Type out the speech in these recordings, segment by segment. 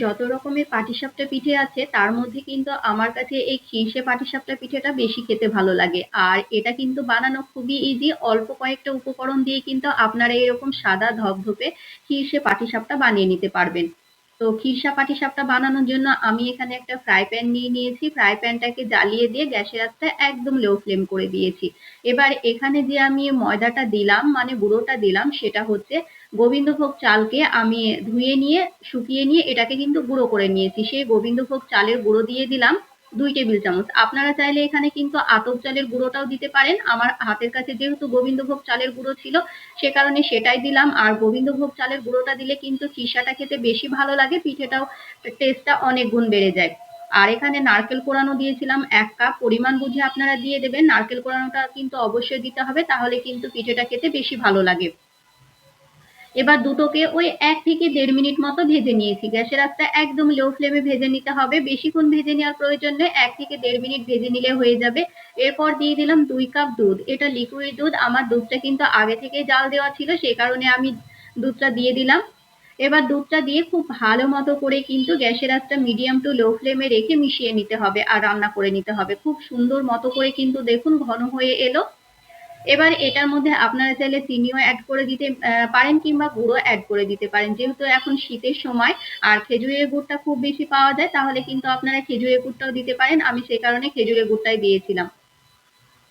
যত রকমের পাটিসাপটা পিঠে আছে, তার মধ্যে কিন্তু আমার কাছে এই খিরসে পাটিসাপটা পিঠেটা বেশি খেতে ভালো লাগে। আর এটা কিন্তু বানানো খুবই ইজি অল্প কয়েকটা উপকরণ দিয়ে কিন্তু আপনারা এরকম সাদা ধপধপে খিরসে পাটিসাপটা বানিয়ে নিতে পারবেন। তো খিরসা পাটিসাপটা বানানোর জন্য আমি এখানে একটা ফ্রাই প্যান নিয়ে নিয়েছি। ফ্রাই প্যানটাকে জ্বালিয়ে দিয়ে গ্যাসের আঁচটা একদম লো ফ্লেম করে দিয়েছি। এবার এখানে যে আমি ময়দাটা দিলাম মানে গুঁড়োটা দিলাম, সেটা হচ্ছে গোবিন্দভোগ চালকে আমি ধুয়ে নিয়ে, শুকিয়ে নিয়ে এটাকে কিন্তু গুঁড়ো করে নিয়েছি। সেই গোবিন্দভোগ চালের গুঁড়ো দিয়ে দিলাম। দুই টেবিল চামচ। আপনারা চাইলে এখানে কিন্তু আতপ চালের গুঁড়োটাও দিতে পারেন। আমার হাতের কাছে যেহেতু গোবিন্দভোগ চালের গুঁড়ো ছিল, সে কারণে সেটাই দিলাম। আর গোবিন্দভোগ চালের গুঁড়োটা দিলে কিন্তু খিসাটা খেতে বেশি ভালো লাগে, পিঠেটাও টেস্টটা অনেক গুণ বেড়ে যায়। আর এখানে নারকেল কোড়ানো দিয়েছিলাম এক কাপ। পরিমাণ বুঝে আপনারা দিয়ে দেবেন। নারকেল কোড়ানোটা কিন্তু অবশ্যই দিতে হবে, তাহলে কিন্তু পিঠেটা খেতে বেশি ভালো লাগে। এবার দুটোকে ওই এক থেকে দেড় মিনিট মতো ভেজে নিয়েছি। গ্যাসের আঁচটা একদম লো ফ্লেমে ভেজে নিতে হবে। বেশিক্ষণ ভেজে নেওয়ার প্রয়োজন নেই। এক থেকে দেড় মিনিট ভেজে নিলে হয়ে যাবে। এরপর দিয়ে দিলাম দুই কাপ দুধ। এটা লিকুইড দুধ। আমার দুধটা কিন্তু আগে থেকে জাল দেওয়া ছিল, সেই কারণে আমি দুধটা দিয়ে দিলাম। এবার দুধটা দিয়ে খুব ভালো মতো করে কিন্তু গ্যাসের আঁচটা মিডিয়াম টু লো ফ্লেমে রেখে মিশিয়ে নিতে হবে আর রান্না করে নিতে হবে। খুব সুন্দর মতো করে কিন্তু দেখুন ঘন হয়ে এলো। এবার এটার মধ্যে আপনারা চাইলে চিনিও অ্যাড করে দিতে পারেন কিংবা গুঁড়ো অ্যাড করে দিতে পারেন। যেহেতু এখন শীতের সময় আর খেজুরের গুড়টা খুব বেশি পাওয়া যায়, তাহলে কিন্তু আপনারা খেজুরের গুড়টাও দিতে পারেন। আমি সেই কারণে খেজুরের গুড়টাই দিয়েছিলাম।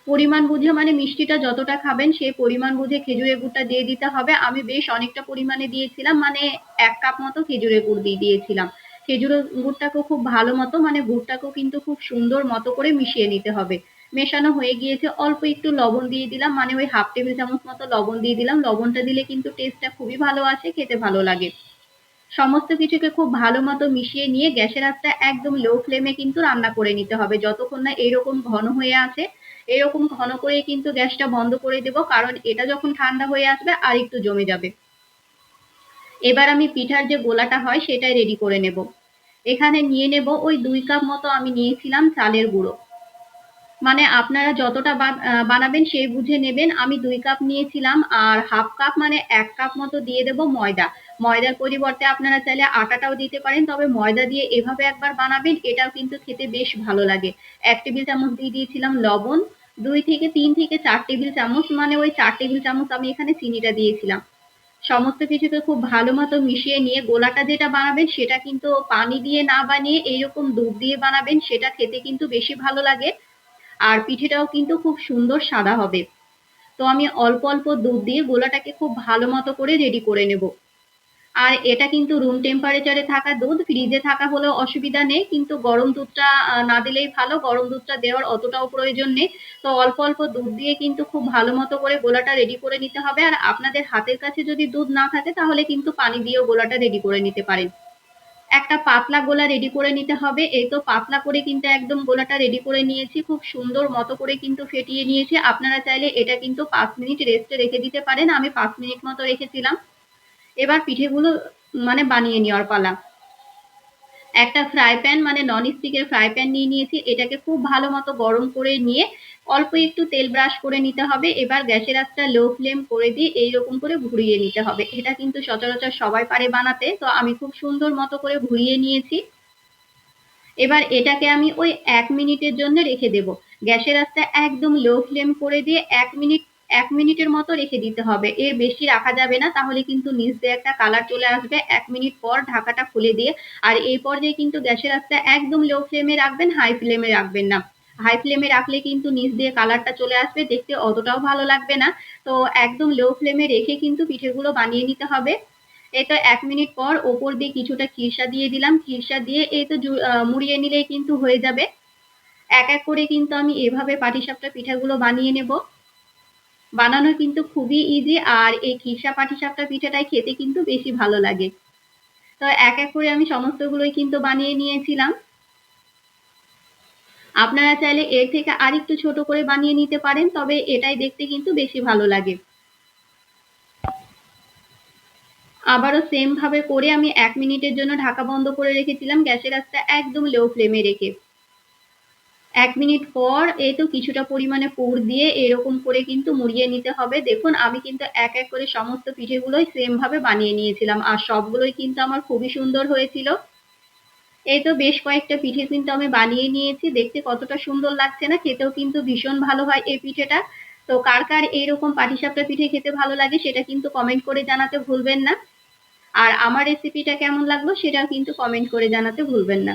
পরিমাণ বুঝে মানে মিষ্টিটা যতটা খাবেন, সেই পরিমাণ বুঝে খেজুরের গুড়টা দিয়ে দিতে হবে। আমি বেশ অনেকটা পরিমাণে দিয়েছিলাম মানে এক কাপ মতো খেজুরের গুড় দিয়ে দিয়েছিলাম। খেজুরের গুড়টাকেও খুব ভালো মতো মানে গুড়টাকেও কিন্তু খুব সুন্দর মতো করে মিশিয়ে নিতে হবে। মেশানো হয়ে গিয়েছে। অল্প একটু লবণ দিয়ে দিলাম মানে ওই হাফ টেবিল চামচ মতো লবণ দিয়ে দিলাম। লবণটা দিলে কিন্তু টেস্টটা খুবই ভালো আসে, খেতে ভালো লাগে। সমস্ত কিছুকে খুব ভালো মতো মিশিয়ে নিয়ে গ্যাসের আঁচটা একদম লো ফ্লেমে কিন্তু রান্না করে নিতে হবে। যতক্ষণ না এরকম ঘন হয়ে আছে এরকম ঘন করে কিন্তু গ্যাসটা বন্ধ করে দেব, কারণ এটা যখন ঠান্ডা হয়ে আসবে আর একটু জমে যাবে। এবার আমি পিঠার যে গোলাটা হয় সেটাই রেডি করে নেব। এখানে নিয়ে নেব ওই দুই কাপ মতো আমি নিয়েছিলাম চালের গুঁড়ো। মানে আপনারা যতটা বানাবেন সেই বুঝে নেবেন। আমি দুই কাপ নিয়েছিলাম আর হাফ কাপ মানে এক কাপ মতো দিয়ে দেব ময়দা। ময়দার পরিবর্তে আপনারা চাইলে আটাটাও দিতে পারেন, তবে ময়দা দিয়ে এভাবে একবার বানাবেন, এটাও কিন্তু খেতে বেশ ভালো লাগে। এক টেবিল চামচ দিয়ে দিয়েছিলাম লবণ, দুই থেকে তিন থেকে চার টেবিল চামচ মানে ওই চার টেবিল চামচ আমি এখানে চিনিটা দিয়েছিলাম। সমস্ত কিছুকে খুব ভালো মতো মিশিয়ে নিয়ে গোলাটা যেটা বানাবেন সেটা কিন্তু পানি দিয়ে না বানিয়ে এইরকম দুধ দিয়ে বানাবেন, সেটা খেতে কিন্তু বেশি ভালো লাগে। আর পিঠেটাও কিন্তু খুব সুন্দর সাদা হবে। তো আমি অল্প অল্প দুধ দিয়ে গোলাটাকে খুব ভালো মতো করে রেডি করে নেব। আর এটা কিন্তু রুম টেম্পারেচারে থাকা দুধ ফ্রিজে থাকা হলেও অসুবিধা নেই, কিন্তু গরম দুধটা না দিলেই ভালো, গরম দুধটা দেওয়ার অতটাও প্রয়োজন নেই। তো অল্প অল্প দুধ দিয়ে কিন্তু খুব ভালো মতো করে গোলাটা রেডি করে নিতে হবে। আর আপনাদের হাতের কাছে যদি দুধ না থাকে, তাহলে কিন্তু পানি দিয়েও গোলাটা রেডি করে নিতে পারেন। একটা পাতলা গোলা রেডি করে নিতে হবে। এই তো পাতলা করে কিন্তু একদম গোলাটা রেডি করে নিয়েছি। খুব সুন্দর মতো করে কিন্তু ফেটিয়ে নিয়েছি। আপনারা চাইলে এটা কিন্তু পাঁচ মিনিট রেস্টে রেখে দিতে পারেন। আমি পাঁচ মিনিট মতো রেখেছিলাম। এবার পিঠেগুলো মানে বানিয়ে নেওয়ার পালা। একটা ফ্রাই প্যান মানে নন স্টিকের ফ্রাই প্যান নিয়ে নিয়েছি। এটাকে খুব ভালো মতো গরম করে নিয়ে অল্প একটু তেল ব্রাশ করে নিতে হবে। এবার গ্যাসের আঁচটা লো ফ্লেম করে দিয়ে এইরকম করে ঘুরিয়ে নিতে হবে। এটা কিন্তু সচরাচর সবাই পারে বানাতে, তো আমি খুব সুন্দর মতো করে ঘুরিয়ে নিয়েছি। এবার এটাকে আমি ওই এক মিনিটের জন্য রেখে দেব। গ্যাসের আঁচটা একদম লো ফ্লেম করে দিয়ে এক মিনিট এক মিনিটের মতো রেখে দিতে হবে। এর বেশি রাখা যাবে না, তাহলে কিন্তু নিচ দিয়ে একটা কালার চলে আসবে। এক মিনিট পর ঢাকাটা খুলে দিয়ে, আর এই পর্যায়ে কিন্তু গ্যাসের আঁচটা একদম লো ফ্লেমে রাখবেন হাই ফ্লেমে রাখবেন না। হাই ফ্লেমে রাখলে কিন্তু নিচ দিয়ে কালারটা চলে আসবে, দেখতে অতটাও ভালো লাগবে না। তো একদম লো ফ্লেমে রেখে কিন্তু পিঠেগুলো বানিয়ে নিতে হবে। এই তো এক মিনিট পর ওপর দিয়ে কিছুটা খিরসা দিয়ে দিলাম। খিরসা দিয়ে এই তো মুড়িয়ে নিলেই কিন্তু হয়ে যাবে। এক এক করে কিন্তু আমি এভাবে পাটিসাপটা পিঠাগুলো বানিয়ে নেব। বানানো কিন্তু খুবই ইজি আর এই খিরসা পাটিসাপটা পিঠাটাই খেতে কিন্তু বেশি ভালো লাগে। তো এক এক করে আমি সমস্তগুলোই কিন্তু বানিয়ে নিয়েছিলাম। আপনারা চাইলে এর থেকে আরেকটু ছোট করে বানিয়ে নিতে পারেন, তবে এটাই দেখতে কিন্তু বেশি ভালো লাগে। আবারও সেম ভাবে করে আমি এক মিনিটের জন্য ঢাকা বন্ধ করে রেখেছিলাম, গ্যাসের আঁচটা একদম লো ফ্লেমে রেখে। এক মিনিট পর এই তো কিছুটা পরিমাণে পুর দিয়ে এরকম করে কিন্তু মুড়িয়ে নিতে হবে। দেখুন, আমি কিন্তু এক এক করে সমস্ত পিঠেগুলোই সেম ভাবে বানিয়ে নিয়েছিলাম আর সবগুলোই কিন্তু আমার খুবই সুন্দর হয়েছিল। এই তো বেশ কয়েকটা পিঠে কিন্তু আমি বানিয়ে নিয়েছি। দেখতে কতটা সুন্দর লাগছে না, খেতেও কিন্তু ভীষণ ভালো হয় এই পিঠেটা। তো কার কার এইরকম পাটিসাপটা পিঠে খেতে ভালো লাগে সেটা কিন্তু কমেন্ট করে জানাতে ভুলবেন না। আর আমার রেসিপিটা কেমন লাগল সেটাও কিন্তু কমেন্ট করে জানাতে ভুলবেন না।